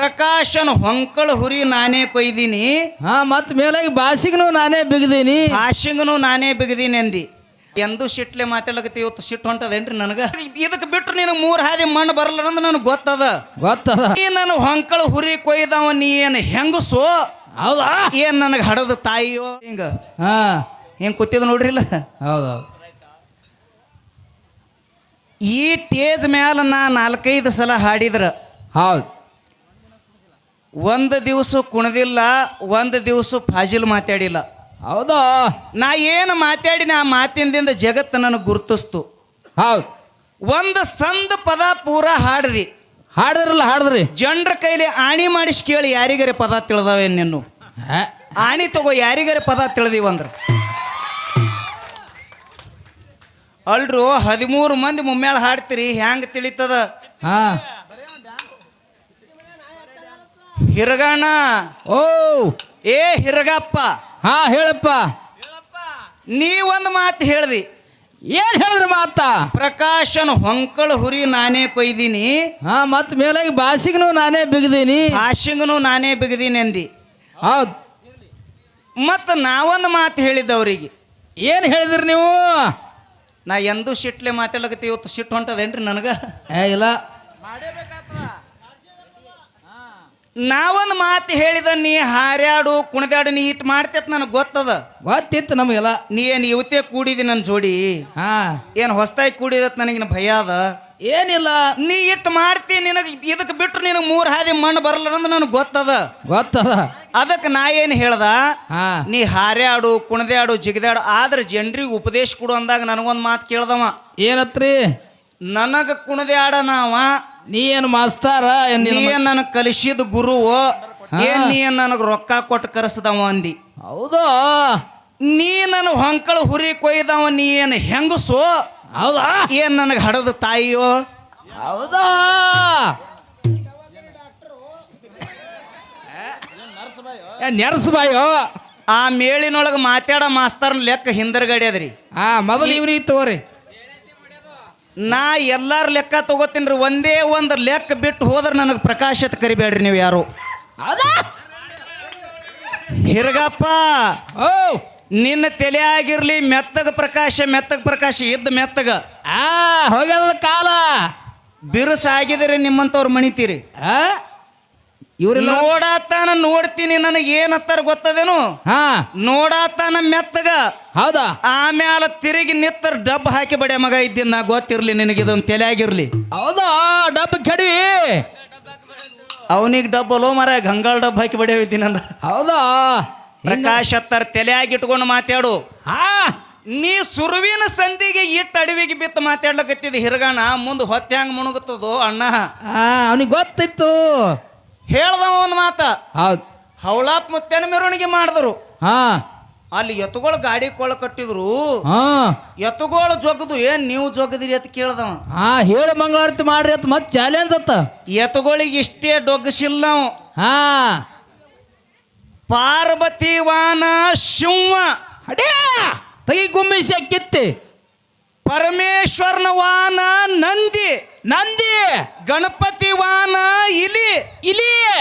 ಪ್ರಕಾಶನ ಹೊಂಕಳ ಹುರಿ ನಾನೇ ಕೊಯ್ದೀನಿ. ಹಾ ಮತ್ ಮೇಲಾಗಿ ಬಾಸಿಗ್ನು ನಾನೇ ಬಿಗದೀನಿ. ಭಾಷೆಗೂ ನಾನೇ ಬಿಗದೀನಿ ಅಂದಿ. ಎಂದು ಸಿಟ್ಲೆ ಮಾತಾಡ್ಲಕತ್ತಿ ಇವತ್ತು ಸಿಟ್ಟು ಹೊಂಟದೇನ್ರಿ ನನಗೆ? ಇದಕ್ಕೆ ಬಿಟ್ರು ನಿನಗೆ ಮೂರು ಹಾದಿ ಮಣ್ಣು ಬರಲ್ಲ ಅಂದ್ರೆ ನನಗೆ ಗೊತ್ತದ. ಗೊತ್ತದ. ಈ ನನ್ನ ಹೊಂಕಳ ಹುರಿ ಕೊಯ್ದವ ನೀ ಏನು ಹೆಂಗಸು? ಹೌದಾ? ಏನ್ ನನಗೆ ಹಡದ ತಾಯಿಯೋ? ಹಿಂಗ. ಹಾ. ಹಿಂಗ್ ಕೂತಿದ್ ನೋಡ್ರಿಲ್ಲ ಹೌದೌದು. ಈ ಟೇಜ್ ಮ್ಯಾಲ ನಾ ನಾಲ್ಕೈದು ಸಲ ಹಾಡಿದ್ರ. ಹೌದು. ಒಂದು ದಿವಸ ಕುಣದಿಲ್ಲ ಒಂದು ದಿವಸ ಫಾಜಿಲ್ ಮಾತಾಡಿಲ್ಲ. ಹೌದಾ? ನಾ ಏನು ಮಾತಾಡಿನ ಆ ಮಾತಿನಿಂದ ಜಗತ್ತು ನನಗೆ ಗುರುತಿಸ್ತು. ಹೌದು. ಒಂದು ಸಂದ ಪದ ಪೂರ ಹಾಡ್ದಿ. ಹಾಡಿದ್ರಲ್ಲ ಹಾಡಿದ್ರಿ. ಜನರ ಕೈಲಿ ಆಣಿ ಮಾಡಿಸಿ ಕೇಳಿ ಯಾರಿಗರೆ ಪದ ತಿಳಿದವೆ ನಿನ್ನು? ಹಾ. ಆಣಿ ತಗೋ ಯಾರಿಗಾರೆ ಪದ ಅಂದ್ರೆ? ಅಲ್ರು ಹದಿಮೂರು ಮಂದಿ ಮುಮ್ಮೇಳ ಹಾಡ್ತೀರಿ ಹ್ಯಾಂಗ ತಿಳಿತದ? ಹಾ. ಹಿರಗಣ್ಣ. ಓ. ಏ ಹಿರಗಪ್ಪ. ಹಾ ಹೇಳಪ್ಪ. ನೀ ಒಂದು ಮಾತು ಹೇಳ್ದಿ. ಏನ್ ಹೇಳಿದ್ರ ಮಾತ? ಪ್ರಕಾಶನ ಹೊಂಕಳ ಹುರಿ ನಾನೇ ಕೊಯ್ದೀನಿ. ಹಾ ಮತ್ ಮೇಲಾಗಿ ಬಾಸಿಗ್ನು ನಾನೇ ಬಿಗದೀನಿ. ಭಾಷೆಗೂ ನಾನೇ ಬಿಗದೀನಿ ಅಂದಿ. ಹೌದು. ಮತ್ತು ನಾವೊಂದು ಮಾತು ಹೇಳಿದ್ದವರಿಗೆ ಏನ್ ಹೇಳಿದ್ರಿ ನೀವು? ನಾ ಎಂದೂ ಸಿಟ್ಲೆ ಮಾತಾಡ್ಲಕತ್ತಿ ಇವತ್ತು ಸಿಟ್ಟು ಹೊಂಟದೇನ್ರಿ ನನಗೆ? ಏ ಇಲ್ಲ. ನಾವೊಂದು ಮಾತು ಹೇಳಿದ ನೀ ಹಾರ್ಯಾಡು ಕುಣಿದಾಡು ನೀ ಇಟ್ಟು ಮಾಡ್ತೇತ್ ನನಗೆ ಗೊತ್ತದ? ಗೊತ್ತಿತ್ತು ನಮಗೆಲ್ಲ. ನೀ ಏನು ಇವತ್ತೇ ಕೂಡಿದಿ ನನ್ನ ಜೋಡಿ? ಹಾ. ಏನು ಹೊಸ್ತಾಗಿ ಕೂಡಿದತ್ ನನಗಿನ ಭಯ ಅದ? ಏನಿಲ್ಲ. ನೀ ಇಟ್ಟು ಮಾಡ್ತಿ ನಿನಗೆ ಇದಕ್ಕೆ ಬಿಟ್ರು ನಿನಗೆ ಮೂರು ಹಾದಿ ಮಣ್ಣು ಬರಲ್ಲ ಅಂತ ನನಗೆ ಗೊತ್ತದ? ಗೊತ್ತದ. ಅದಕ್ಕೆ ನಾ ಏನು ಹೇಳ್ದ? ಹಾ. ನೀ ಹಾರ್ಯಾಡು ಕುಣದ್ಯಾಡು ಜಿಗದಾಡು ಆದ್ರೆ ಜನರಿಗೆ ಉಪದೇಶ ಕೊಡು ಅಂದಾಗ ನನಗೊಂದು ಮಾತು ಕೇಳ್ದವ. ಏನತ್ರಿ? ನನಗೆ ಕುಣದ್ಯಾಡ ನಾವ ನೀ ಏನು ಮಾಸ್ತಾರ ಏನ್ ನೀ ಏನ್ ನನಗೆ ಕಲಿಸಿದ ಗುರುವು ಏನ್ ನೀ ನನಗೆ ರೊಕ್ಕ ಕೊಟ್ಟು ಕರೆಸ್ದವ ಅಂದಿ? ಹೌದಾ? ನೀ ನನ್ನ ಹೊಂಕಳ ಹುರಿ ಕೊಯ್ದವ ನೀ ಏನ್ ಹೆಂಗಸು? ಹೌದಾ? ಏನ್ ನನಗೆ ಹಡದ ತಾಯಿಯೋ? ಹೌದಾ? ನೆರ್ಸ್ ಬಾಯೋ? ಆ ಮೇಳಿನೊಳಗೆ ಮಾತಾಡೋ ಮಾಸ್ತರ್ನ ಲೆಕ್ಕ ಹಿಂದರ್ಗಡೆ ಅದ್ರಿ. ಹಾ ಮೊದಲು ಇವ್ರಿ ತಗೋರಿ. ನಾ ಎಲ್ಲಾರ ಲೆಕ್ಕ ತಗೋತೀನಿ ಒಂದೇ ಒಂದು ಲೆಕ್ಕ ಬಿಟ್ಟು ಹೋದ್ರೆ ನನಗೆ ಪ್ರಕಾಶತ್ ಕರಿಬೇಡ್ರಿ ನೀವು ಯಾರು. ಹಿರಗಪ್ಪ ಓ. ನಿನ್ನ ತಲೆ ಆಗಿರ್ಲಿ ಮೆತ್ತಗ ಪ್ರಕಾಶ ಮೆತ್ತಗ ಪ್ರಕಾಶ ಇದ್ದ ಮೆತ್ತಗ. ಆ ಹೋಗ್ಯದ ಕಾಲ. ಬಿರುಸ ಆಗಿದ್ರೆ ನಿಮ್ಮಂತವ್ರು ಮಣಿತೀರಿ. ಆ? ಇವ್ರಿಲ್ಲ ನೋಡಾತಾನ ನೋಡ್ತೀನಿ ನನಗೆ ಏನತ್ತಾರ ಗೊತ್ತದೇನು? ಹಾ. ನೋಡಾತಾನ ಮೆತ್ತಗ. ಹೌದಾ? ಆಮ್ಯಾಲ ತಿರುಗಿ ನಿತ್ತರ ಡಬ್ ಹಾಕಿ ಬಡ ಮಗ ಇದ್ದೀನಿ ನಾ ಗೊತ್ತಿರ್ಲಿ ನಿನಗೆ ಇದೊಂದು ತಲೆ ಆಗಿರ್ಲಿ ಹೌದಾ? ಡಬ್ಬ ಕೆಡವಿ ಅವನಿಗೆ ಡಬ್ ಅಲೋ ಮರ ಗಂಗಾಳ ಡಬ್ ಹಾಕಿ ಬಡ ಇದ್ದೀನಿ ಅಂದ. ಹೌದಾ? ಪ್ರಕಾಶ್ ಹತ್ತಾರ ತಲೆ ಆಗಿಟ್ಕೊಂಡು ಮಾತಾಡು. ಹಾ. ನೀ ಸುರುವಿನ ಸಂಧಿಗೆ ಇಟ್ಟ ಅಡವಿಗೆ ಬಿತ್ತು ಮಾತಾಡ್ಲಕತ್ತಿದ ಹಿರಗಣ ಮುಂದೆ ಹೊತ್ತೆ ಹಂಗೆ ಮುಣುಗುತ್ತದೋ ಅಣ್ಣ. ಅವನಿಗೆ ಗೊತ್ತಿತ್ತು. ಹೇಳ್ದವ ಒಂದು ಮಾತ. ಹೌದು. ಹೌಳಾಪ್ ಮುತ್ತೇನ ಮೆರವಣಿಗೆ ಮಾಡಿದ್ರು. ಹಾ. ಅಲ್ಲಿ ಎತ್ತುಗಳು ಗಾಡಿ ಕೊಳ್ಳ ಕಟ್ಟಿದ್ರು. ಹಾ. ಎತ್ತುಗಳು ಜೊಗದು ಏನ್ ನೀವು ಜೊಗದಿರಿ ಅಂತ ಕೇಳ್ದವ. ಹಾ ಹೇಳಿ ಮಂಗಳಾರತಿ ಮಾಡ್ರಿ ಅಂತ ಮತ್ತೆ ಚಾಲೆಂಜ್ ಅತ್ತ. ಎತ್ತುಗಳಿಗೆ ಇಷ್ಟೇ ಡೊಗ್ಸಿಲ್ಲ ನಾವು. ಹಾ. ಪಾರ್ವತಿ ವಾನ ಶಿವ ಅಡೇ ತಗಿ ಗುಮ್ಮಿಸಿ ಕಿತ್ತಿ ಪರಮೇಶ್ವರನ ವಾನ ನಂದಿ. ನಂದಿ. ಗಣಪತಿ ವಾನ ಇಲಿ. ಇಲಿ.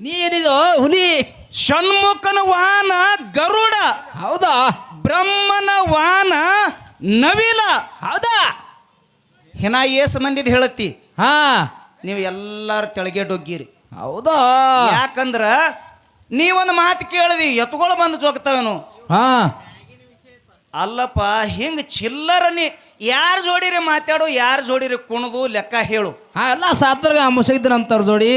ನೀ ಏನಿದು? ಹುಲಿ. ಷಣ್ಮುಖನ ವಾಹನ ಗರುಡ. ಹೌದಾ? ಬ್ರಹ್ಮನ ವಾಹನ ನವಿಲ. ಹೌದಾ? ಹಿನ ಏಸ್ ಮಂದಿದ್ ಹೇಳತ್ತಿ ಹಾ. ನೀವು ಎಲ್ಲಾರು ತೆಳಗೆ ಡೊಗ್ಗಿರಿ. ಹೌದಾ? ಯಾಕಂದ್ರ ನೀವೊಂದು ಮಾತು ಕೇಳಿದಿ ಎತ್ಗಳು ಬಂದು ಜೋಗ್ತಾವೇನು. ಹಾ. ಅಲ್ಲಪ್ಪ ಹಿಂಗ ಚಿಲ್ಲರ ನೀ ಯಾರ ಜೋಡಿರಿ ಮಾತಾಡು ಯಾರ ಜೋಡಿರಿ ಕುಣದು ಲೆಕ್ಕ ಹೇಳು. ಹಾ ಎಲ್ಲ ಸಾತ್ರಗ ಮುಸಗಿದ್ರ ಅಂತಾರ ಜೋಡಿ.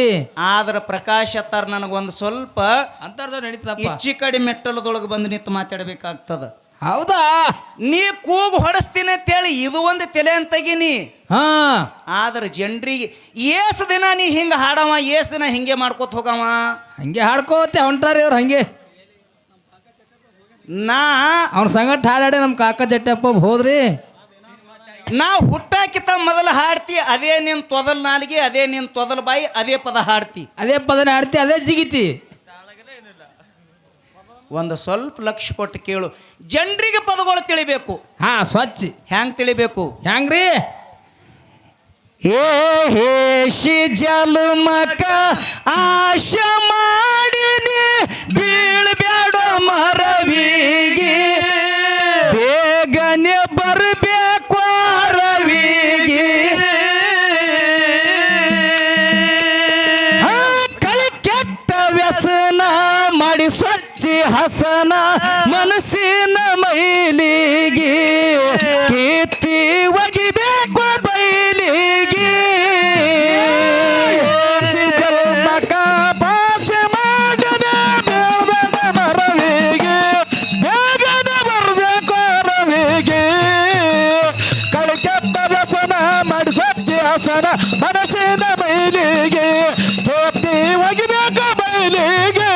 ಆದ್ರ ಪ್ರಕಾಶ್ ಅತ್ತಾರ ನನಗೊಂದು ಸ್ವಲ್ಪ ಅಂತಾರ ನಡೀತಪ್ಪ ಇಚ್ಚಿ ಕಡೆ ಮೆಟ್ಟಲದೊಳಗೆ ಬಂದು ನಿಂತು ಮಾತಾಡ್ಬೇಕಾಗ್ತದ. ಹೌದಾ? ನೀ ಕೂಗು ಹೊಡಸ್ತೀನಿ ಅಂತೇಳಿ ಇದು ಒಂದು ತಲೆ ಅಂತ ತೆಗೀನಿ ಹಾ. ಆದ್ರೆ ಜನರಿಗೆ ಏಸ್ ದಿನ ನೀ ಹಿಂಗೆ ಹಾಡವ ಏಸ್ ದಿನ ಹಿಂಗೆ ಮಾಡ್ಕೋತ ಹೋಗವ? ಹಂಗೆ ಹಾಡ್ಕೋತೆ ಹೊಂಟಾರ ಅವ್ರು ಹಂಗೆ. ನಾ ಅವ್ನ ಸಂಗಟ ಹಾಡಾಡಿ ನಮ್ಮ ಕಾಕ ಜಟ್ಟಪ್ಪ ಹೋದ್ರಿ. ನಾ ಹುಟ್ಟಾಕಿತ ಮೊದಲು ಹಾಡ್ತಿ ಅದೇ ನಿನ್ ತೊದಲ್ ನಾಲಿಗೆ ಅದೇ ನಿನ್ ತೊದಲ್ ಬಾಯಿ ಅದೇ ಪದ ಹಾಡ್ತಿ. ಅದೇ ಪದನ ಹಾಡ್ತಿ ಅದೇ ಜಿಗಿತಿ. ಒಂದು ಸ್ವಲ್ಪ ಲಕ್ಷ ಕೊಟ್ಟು ಕೇಳು. ಜನರಿಗೆ ಪದಗಳು ತಿಳಿಬೇಕು. ಹಾ ಸ್ವಚ್ಛ. ಹ್ಯಾಂಗ್ ತಿಳಿಬೇಕು? ಹೆಂಗ್ರಿ ಏ ಜಲ್ ಮಕ್ಕ ಆಶ ಮಾಡಿ ಬೀಳ್ಬ್ಯಾಡ ಹಸನ ಮನಸ್ಸಿನ ಮೈಲಿಗೆ ತೋಪ್ತಿ ಒಗಿಬೇಕು ಬೈಲಿಗೆ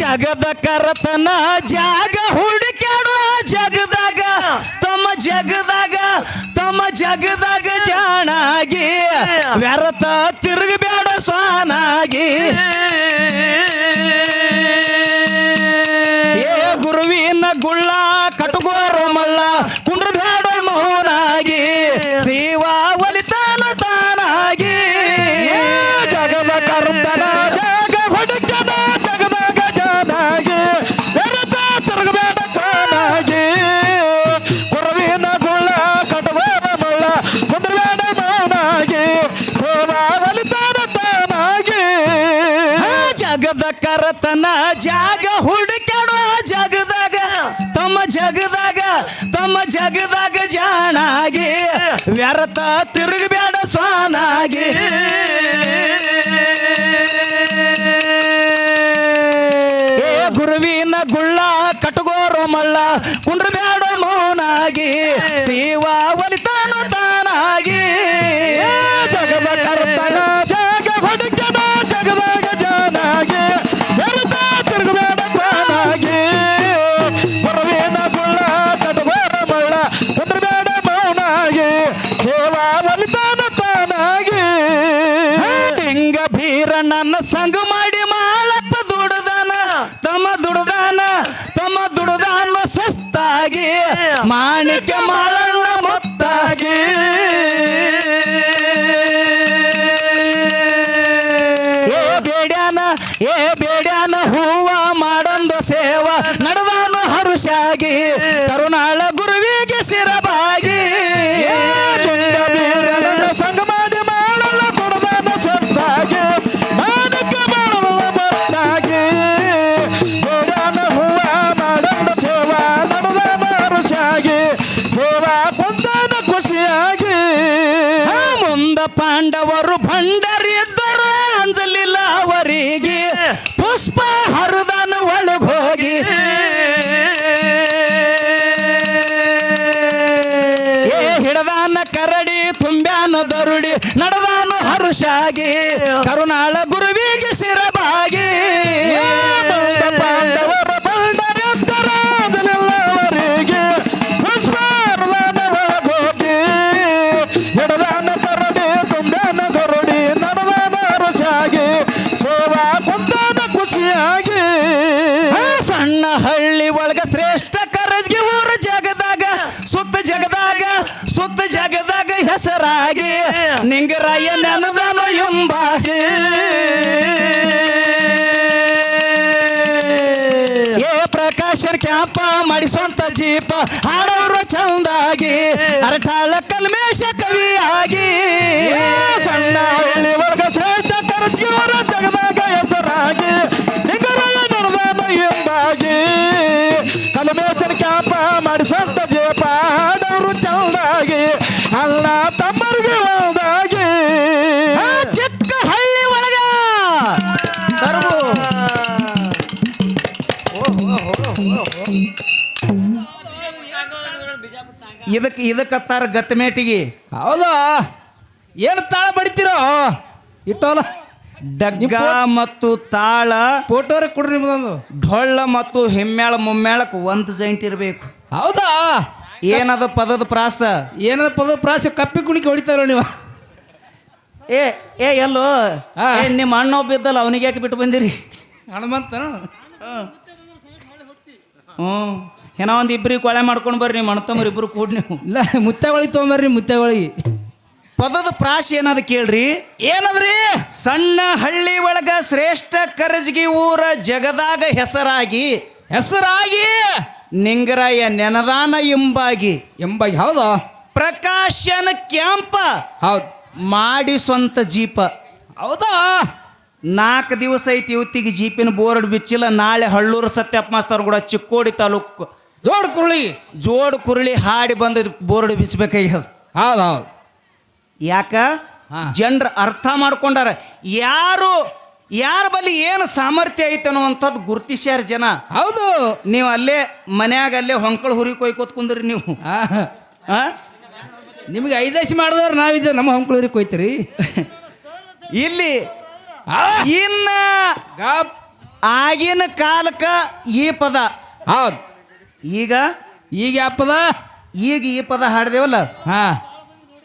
ಜಗದ ಕರತನ, ಜಾಗ ಹುಡುಕ್ಯಾಡುವ ಜಗದಾಗ. ತಮ್ಮ ಜಗದಾಗ ತಮ್ಮ ಜಗದಾಗ ಜಾಣಾಗಿ, ವ್ಯರ್ಥ ತಿರುಗಬೇಡ ಜಗದಾಗ ಜಾಣಾಗಿ ವ್ಯರ್ಥ ತಿರುಗಬೇಡ ಸ್ವಾನಾಗಿ. ನನ್ನ ಸಂಗ ಮಾಡಿ ಮಾಳಪ್ಪ ದುಡದಾನ, ತಮ್ಮ ದುಡದಾನ ತಮ್ಮ ದುಡದಾನ ಸಸ್ತಾಗಿ, ಮಾಣಿಕ್ಯ ಮಾಳಣ್ಣ ಮೊತ್ತಾಗಿ. ಏ ಬೇಡ್ಯಾನ ಏ ಬೇಡ್ಯಾನ ಹೂವ ಕುಂತಾನ ಖುಷಿಯಾಗಿ. ಮುಂದ ಪಾಂಡವರು ಭಂಡರಿದ್ದರು ಅಂಜಲಿಲ್ಲ ಅವರಿಗೆ ಪುಷ್ಪ ಹರಿದಾನ ಒಳಗೋಗಿ. ಏ ಹಿಡದಾನ ಕರಡಿ ತುಂಬ್ಯಾನ ದರುಡಿ, ನಡೆದಾನು ಹರುಷಾಗಿ. ಕರುಣಾಳ ನಿಂಗ ನಿಂಗರಾಯ ನೆನದನು ಎಂಬಾಗಿ. ಏ ಪ್ರಕಾಶನ್ ಕ್ಯಾಂಪ ಮಾಡಿಸೋಂತ ಜೀಪ ಹಾಡೋರು ಚಂದಾಗಿ. ಇದಕ್ಕೆ ಇದಕ್ಕತ್ತಾರ ಗತ್ತಮೇಟಿಗೆ ಹೌದಾ? ಏನು ತಾಳ ಬಡಿತೀರೋ? ಇಟ್ಟೋಲ. ಡಗ್ಗ ಮತ್ತು ತಾಳ ಫೋಟೋರೆ ಕೊಡ್ರಿ ನಿಮ್ದೊಂದು. ಢೊಳ್ಳ ಮತ್ತು ಹಿಮ್ಮೇಳ ಮುಮ್ಮೇಳಕ್ಕೆ ಒಂದು ಜೈಂಟ್ ಇರಬೇಕು. ಹೌದಾ? ಏನದ ಪದದ ಪ್ರಾಸ? ಏನದ ಪದದ ಪ್ರಾಸ? ಕಪ್ಪಿ ಕುಣಿಕೆ ಹೊಡಿತಾರೋ ನೀವು? ಏ ಏ ಎಲ್ಲೋ. ಏ ನಿಮ್ಮ ಅಣ್ಣ ಒಬ್ಬ ಇದ್ದಲ್ಲ ಅವನಿಗೆ ಯಾಕೆ ಬಿಟ್ಟು ಬಂದಿರಿ? ಹನುಮಂತ ಹ್ಞೂ ಏನೋ ಒಂದು ಇಬ್ಬರಿಗೆ ಕೊಳೆ ಮಾಡ್ಕೊಂಡು ಬರ್ರಿ ತಮ್ಮರು ಇಬ್ಬರು ಕೂಡ ನೀವು. ಇಲ್ಲ ಮುತ್ತೆಗಳಿಗೆ ತೊಗೊಂಬರ್ರಿ ಮುತ್ತೆಗಳಿಗೆ. ಪದದ ಪ್ರಾಶ ಏನದ ಕೇಳ್ರಿ? ಏನದ್ರಿ? ಸಣ್ಣ ಹಳ್ಳಿ ಒಳಗ ಶ್ರೇಷ್ಠ ಕರಜಗಿ ಊರ ಜಗದಾಗ ಹೆಸರಾಗಿ ಹೆಸರಾಗಿ? ನಿಂಗರಾಯ ನೆನದಾನ ಎಂಬಾಗಿ. ಎಂಬಾಗಿ ಹೌದಾ? ಪ್ರಕಾಶನ ಕ್ಯಾಂಪ ಹೌದು. ಮಾಡಿ ಸ್ವಂತ ಜೀಪ. ಹೌದಾ? ನಾಲ್ಕು ದಿವಸ ಐತಿ ಇವತ್ತಿಗೆ ಜೀಪಿನ ಬೋರ್ಡ್ ಬಿಚ್ಚಿಲ್ಲ ನಾಳೆ ಹಳ್ಳೂರು ಸತ್ಯಪ್ಪ ಮಾಸ್ತರ್ ಕೂಡ ಚಿಕ್ಕೋಡಿ ತಾಲೂಕು ಜೋಡ್ ಕುರುಳಿ. ಜೋಡ್ ಕುರುಳಿ ಹಾಡಿ ಬಂದ ಬೋರ್ಡ್ ಬಿಚ್ಚಬೇಕಾಗ್ಯದ ಹೌದು ಹೌದು. ಯಾಕ? ಹಾ. ಜನರು ಅರ್ಥ ಮಾಡ್ಕೊಂಡಾರ. ಯಾರು ಯಾರ ಬಳಿ ಏನು ಸಾಮರ್ಥ್ಯ ಐತೆ ಅನ್ನುವಂಥದ್ದು ಗುರುತಿಸ್ಯಾರ ಜನ. ಹೌದು. ನೀವು ಅಲ್ಲೇ ಮನ್ಯಾಗ ಅಲ್ಲೇ ಹೊಂಕಳು ಹುರಿ ಕೊಯ್ಕೋತ್ ಕುಂದ್ರಿ ನೀವು. ಆ, ಆ? ನಿಮ್ಗೆ ಐದೇಶಿ ಮಾಡಿದವ್ರು ನಾವಿದ್ದೆ ನಮ್ಮ ಹೊಂಕ್ಳೂರಿಗೆ ಕೊಯ್ತೀರಿ. ಇಲ್ಲಿ ಆ, ಇನ್ನ ಗಪ್. ಆಗಿನ ಕಾಲಕ್ಕ ಈ ಪದ. ಹೌದು. ಈಗ? ಈಗ ಯಾಪದ ಈಗ ಈ ಪದ ಹಾಡ್ದೇವಲ್ಲ? ಹಾ.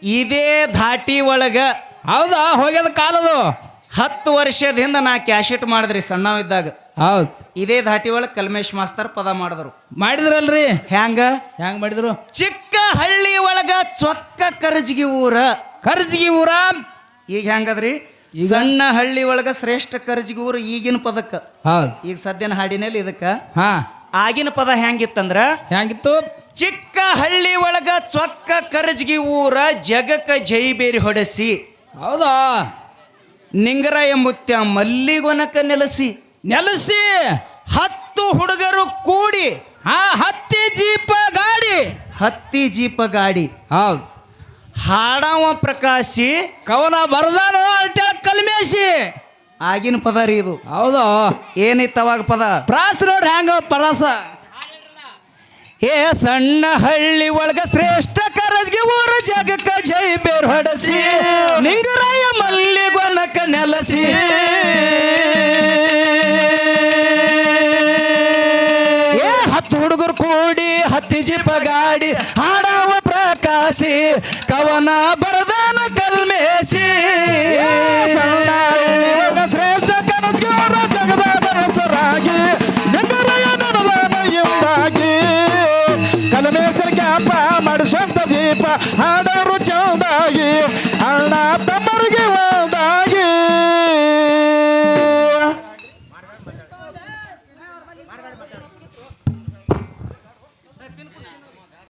ಇದೇ ಧಾಟಿ ಒಳಗ ಹೌದಾ? ಹೋಗ್ಯದ ಕಾಲದು. ಹತ್ತು ವರ್ಷದಿಂದ ನಾ ಕ್ಯಾಶೆಟ್ ಮಾಡಿದ್ರಿ ಸಣ್ಣವಿದ್ದಾಗ. ಹೌದು. ಇದೇ ಧಾಟಿ ಒಳಗೆ ಕಲ್ಮೇಶ್ ಮಾಸ್ತರ್ ಪದ ಮಾಡಿದ್ರು. ಮಾಡಿದ್ರಲ್ರಿ? ಹ್ಯಾಂಗ? ಹೆಂಗ್ ಮಾಡಿದ್ರು? ಚಿಕ್ಕ ಹಳ್ಳಿ ಒಳಗ ಚೊಕ್ಕ ಕರ್ಜಿಗಿ ಊರ. ಕರ್ಜಿಗಿ ಊರ? ಈಗ ಹೆಂಗದ್ರಿ? ಸಣ್ಣ ಹಳ್ಳಿ ಒಳಗ ಶ್ರೇಷ್ಠ ಕರ್ಜಿಗಿ ಊರ ಈಗಿನ ಪದಕ್ಕ. ಹೌದು. ಈಗ ಸದ್ಯನ ಹಾಡಿನಲ್ಲಿ ಇದಕ್ಕ. ಹಾ. ಆಗಿನ ಪದ ಹೆಂಗಿತ್ತಂದ್ರ? ಹೆಂಗಿತ್ತು? ಚಿಕ್ಕ ಹಳ್ಳಿ ಒಳಗ ಚೊಕ್ಕ ಕರ್ಜಿಗಿ ಊರ ಜಗಕ್ಕ ಜೈಬೇರಿ ಹೊಡೆಸಿ. ಹೌದಾ? ನಿಂಗರ ಮುತ್ಯ ಮಲ್ಲಿಗೊನಕ ನೆಲೆಸಿ. ನೆಲಸಿ? ಹತ್ತು ಹುಡುಗರು ಕೂಡಿ. ಆ ಹತ್ತಿ ಜೀಪ ಗಾಡಿ. ಹತ್ತಿ ಜೀಪ ಗಾಡಿ. ಹೌದು. ಹಾಡವ ಪ್ರಕಾಶಿ. ಕವನ ಬರದಾನು ಅಲ್ಟೇಳ ಕಲ್ಮೇಶಿ. ಆಗಿನ ಪದ ರೀ ಇದು. ಹೌದು. ಏನಿತ್ತು ಅವಾಗ ಪದ? ಪ್ರಾಸ ನೋಡ್ರಿ ಹ್ಯಾಂಗ ಪ್ರಾಸ? ಏ ಸಣ್ಣ ಹಳ್ಳಿ ಒಳಗ ಶ್ರೇಷ್ಠ ಕರಜ್ಗೆ ಊರ ಜಗಕ್ಕ ಜೈ ಬೇರ್ ಹೊಡಸಿ. ನಿಂಗರಾಯ ಮಲ್ಲಿಗೊನಕ ನೆಲಸಿ. ಏ ಹತ್ತು ಹುಡುಗರು ಕೂಡಿ ಹತ್ತಿ ಜಿಪ ಗಾಡಿ ಹಾಡವ ಪ್ರಕಾಶಿ. ಕವನ